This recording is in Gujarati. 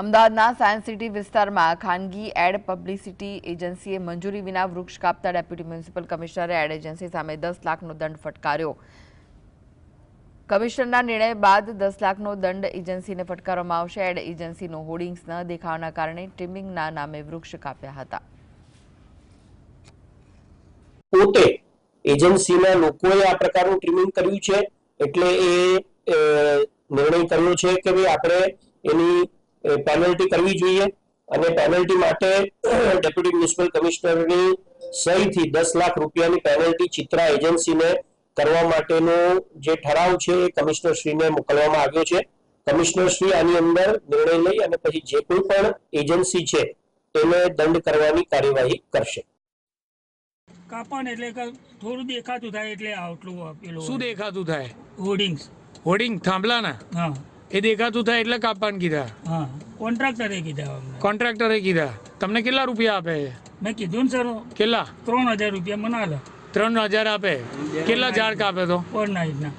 અમદાવાદના સાયન્સ સિટી વિસ્તારમાં ખાનગી એડ પબ્લિસિટી એજન્સીએ મંજૂરી વિના વૃક્ષ કાપતા ડેપ્યુટી મ્યુનિસિપલ કમિશનરે એડ એજન્સી સામે દસ લાખનો દંડ ફટકાર્યો. કમિશનરના નિર્ણય બાદ દસ લાખનો દંડ એજન્સીને ફટકારવામાં આવશે. એડ એજન્સીનો હોર્ડિંગ્સ ન દેખાવાના કારણે ટ્રીમિંગના નામે વૃક્ષ કાપ્યા હતા. પોતે એજન્સીના લોકોએ આ પ્રકારનું ટ્રીમિંગ કર્યું છે. એટલે એ નિર્ણય કર્યો છે કે ભાઈ આપણે એની પેનલ્ટી કરવી જોઈએ અને પેનલ્ટી માટે ડેપ્યુટી મ્યુનિસિપલ કમિશનરની સહીથી દસ લાખ રૂપિયાની પેનલ્ટી ચિત્રા એજન્સીને કરવા માટેનો જે ઠરાવ છે એ કમિશનરશ્રીને મોકલવામાં આવ્યો છે. કમિશનરશ્રી આની અંદર નિર્ણય લઈ અને પછી જે કોઈ પણ એજન્સી છે એને દંડ કરવાની કાર્યવાહી કરશે. કાપણ એટલે કે થોડું દેખાતું થાય એટલે આટલું પેલું શું દેખાતું થાય? હોર્ડિંગ્સ હોર્ડિંગ થાંભલાના? હા. એ દેખાતું થાય એટલે કાપવાનું કીધા. હા કોન્ટ્રાક્ટરે કીધા અમને. કોન્ટ્રાક્ટરે કીધા. તમને કેટલા રૂપિયા આપે? મેં કીધું ને સર કેટલા? ત્રણ હજાર રૂપિયા મને આલે. ત્રણ હજાર આપે. કેટલા ઝાડ કાપે તો? પર નાઇટના